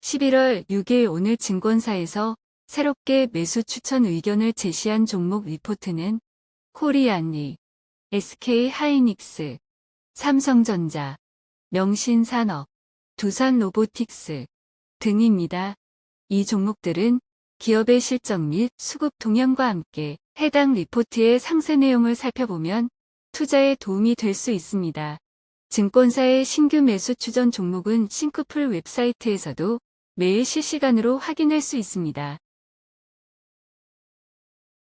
(11월 6일) 오늘 증권사에서 새롭게 매수 추천 의견을 제시한 종목 리포트는 코리안리, SK하이닉스, 삼성전자, 명신산업, 두산로보틱스 등입니다. 이 종목들은 기업의 실적 및 수급 동향과 함께 해당 리포트의 상세 내용을 살펴보면 투자에 도움이 될 수 있습니다. 증권사의 신규 매수 추전 종목은 싱크풀 웹사이트에서도 매일 실시간으로 확인할 수 있습니다.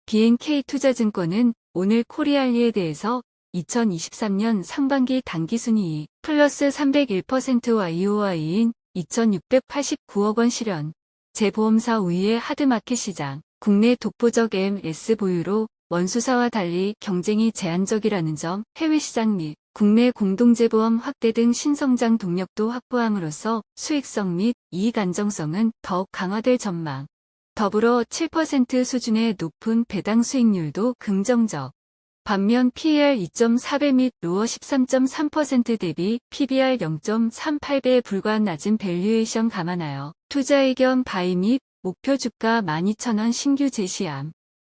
BNK 투자증권은 오늘 코리알리에 대해서 2023년 상반기 당기순이익 플러스 301% YOY인 2689억 원 실현, 재보험사 우위의 하드마켓 시장, 국내 독보적 MS 보유로 원수사와 달리 경쟁이 제한적이라는 점, 해외 시장 및 국내 공동재보험 확대 등 신성장 동력도 확보함으로써 수익성 및 이익 안정성은 더욱 강화될 전망. 더불어 7% 수준의 높은 배당 수익률도 긍정적. 반면 PER 2.4배 및 로어 13.3% 대비 PBR 0.38배에 불과한 낮은 밸류에이션 감안하여 투자 의 견 바이 및 목표 주가 12,000원 신규 제시함.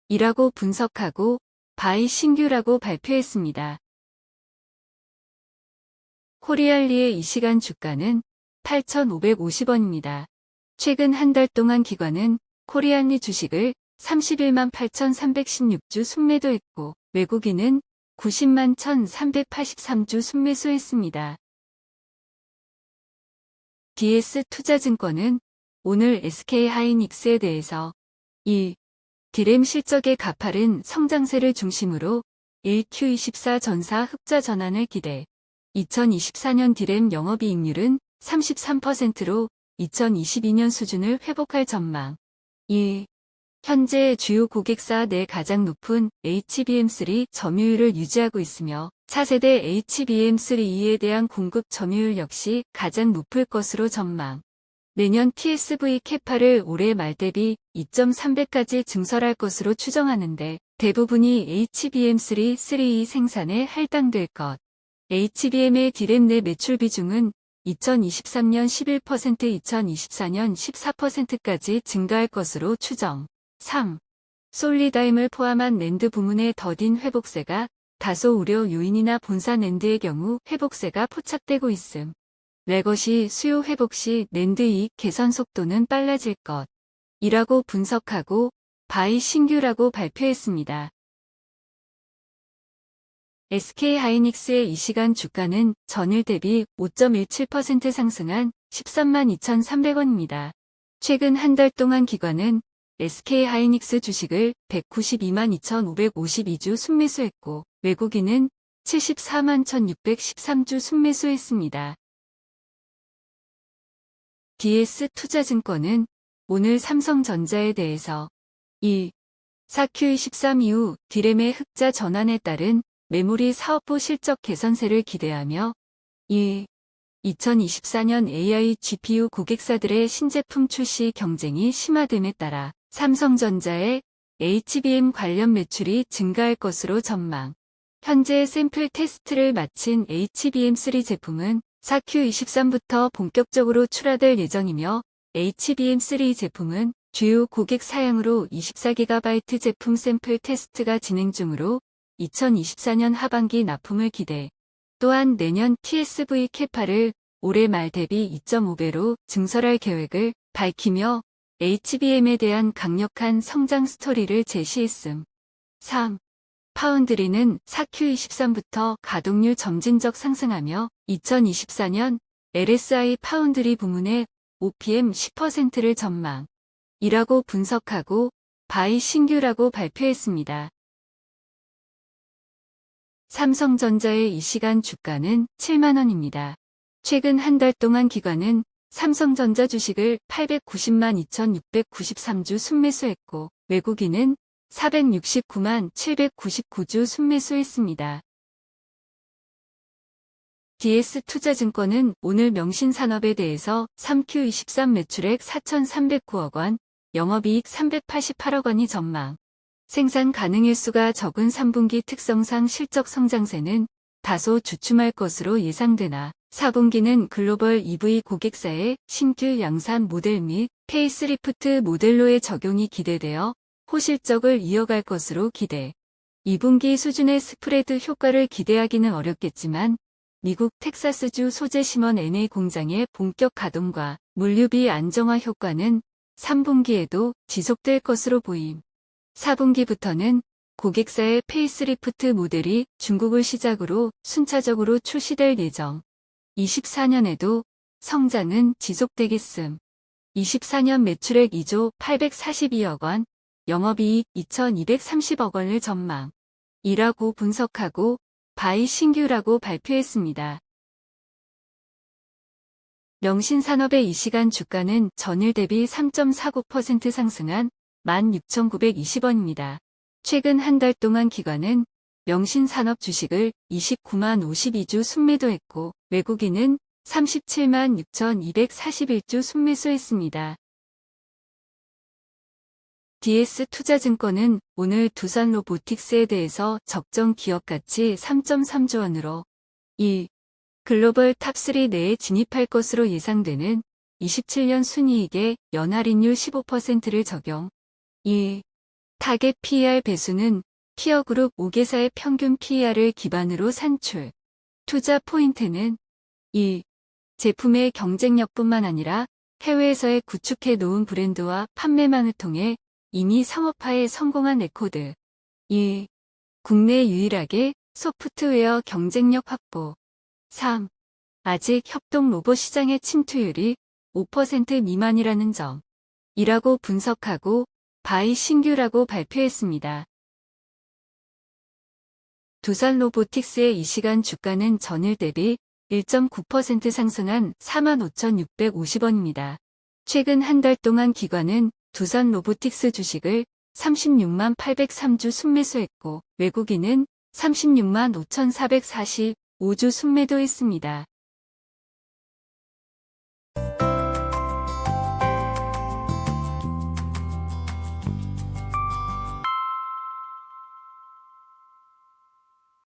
이라고 분석하고 바이 신규라고 발표했습니다. 코리알리의 이 시간 주가는 8,550원입니다. 최근 한 달 동안 기관은 코리안리 주식을 31만 8,316주 순매도했고 외국인은 90만 1,383주 순매수했습니다. DS 투자증권은 오늘 SK하이닉스에 대해서 1. 디램 실적의 가파른 성장세를 중심으로 1Q24 전사 흑자 전환을 기대 2024년 디램 영업이익률은 33%로 2022년 수준을 회복할 전망 2. 현재 주요 고객사 내 가장 높은 HBM3 점유율을 유지하고 있으며 차세대 HBM3E에 대한 공급 점유율 역시 가장 높을 것으로 전망. 내년 TSV 캐파를 올해 말 대비 2.3배까지 증설할 것으로 추정하는데 대부분이 HBM3 3E 생산에 할당될 것. HBM의 디램 내 매출 비중은 2023년 11% 2024년 14%까지 증가할 것으로 추정. 3. 솔리다임을 포함한 랜드 부문의 더딘 회복세가 다소 우려 요인이나 본사 랜드의 경우 회복세가 포착되고 있음. 레것이 수요 회복 시 랜드 이익 개선 속도는 빨라질 것. 이라고 분석하고 바이 신규라고 발표했습니다. SK하이닉스의 이 시간 주가는 전일 대비 5.17% 상승한 13만 2,300원입니다. 최근 한 달 동안 기관은 SK하이닉스 주식을 192만 2,552주 순매수했고 외국인은 74만 1,613주 순매수했습니다. DS 투자증권은 오늘 삼성전자에 대해서 1. 4Q23 이후 디램의 흑자 전환에 따른 메모리 사업부 실적 개선세를 기대하며 2. 2024년 AI GPU 고객사들의 신제품 출시 경쟁이 심화됨에 따라 삼성전자의 HBM 관련 매출이 증가할 것으로 전망. 현재 샘플 테스트를 마친 HBM3 제품은 4Q23부터 본격적으로 출하될 예정이며 HBM3 제품은 주요 고객 사양으로 24GB 제품 샘플 테스트가 진행 중으로 2024년 하반기 납품을 기대. 또한 내년 TSV 캐파를 올해 말 대비 2.5배로 증설할 계획을 밝히며 HBM에 대한 강력한 성장 스토리를 제시했음. 3. 파운드리는 4Q23부터 가동률 점진적 상승하며 2024년 LSI 파운드리 부문의 OPM 10%를 전망. 이라고 분석하고 바이 신규라고 발표했습니다. 삼성전자의 이 시간 주가는 7만원입니다. 최근 한 달 동안 기관은 삼성전자 주식을 890만 2693주 순매수했고 외국인은 469만 799주 순매수했습니다. DS투자증권은 오늘 명신산업에 대해서 3Q23 매출액 4,309억 원, 영업이익 388억 원이 전망. 생산 가능일수가 적은 3분기 특성상 실적 성장세는 다소 주춤할 것으로 예상되나 4분기는 글로벌 EV 고객사의 신규 양산 모델 및 페이스리프트 모델로의 적용이 기대되어 호실적을 이어갈 것으로 기대. 2분기 수준의 스프레드 효과를 기대하기는 어렵겠지만 미국 텍사스주 소재 심원 NA 공장의 본격 가동과 물류비 안정화 효과는 3분기에도 지속될 것으로 보임. 4분기부터는 고객사의 페이스리프트 모델이 중국을 시작으로 순차적으로 출시될 예정. 24년에도 성장은 지속되겠음. 24년 매출액 2조 842억 원, 영업이익 2230억 원을 전망. 이라고 분석하고 바이 신규라고 발표했습니다. 명신산업의 이 시간 주가는 전일 대비 3.49% 상승한 16,920원입니다. 최근 한 달 동안 기관은 명신산업 주식을 29만 52주 순매도했고 외국인은 37만 6,241주 순매수했습니다. DS투자증권은 오늘 두산 로보틱스에 대해서 적정 기업 가치 3.3조 원으로 1. 글로벌 탑3 내에 진입할 것으로 예상되는 27년 순이익에 연할인율 15%를 적용. 2. 타겟 PER 배수는 피어그룹 5개사의 평균 PER을 기반으로 산출. 투자 포인트는 1. 제품의 경쟁력뿐만 아니라 해외에서의 구축해 놓은 브랜드와 판매망을 통해 이미 상업화에 성공한 레코드. 2. 국내 유일하게 소프트웨어 경쟁력 확보. 3. 아직 협동 로봇 시장의 침투율이 5% 미만이라는 점. 이라고 분석하고 바이 신규라고 발표했습니다. 두산 로보틱스의 이 시간 주가는 전일 대비 1.9% 상승한 45,650원입니다. 최근 한 달 동안 기관은 두산 로보틱스 주식을 36만 803주 순매수했고 외국인은 36만 5,445주 순매도했습니다.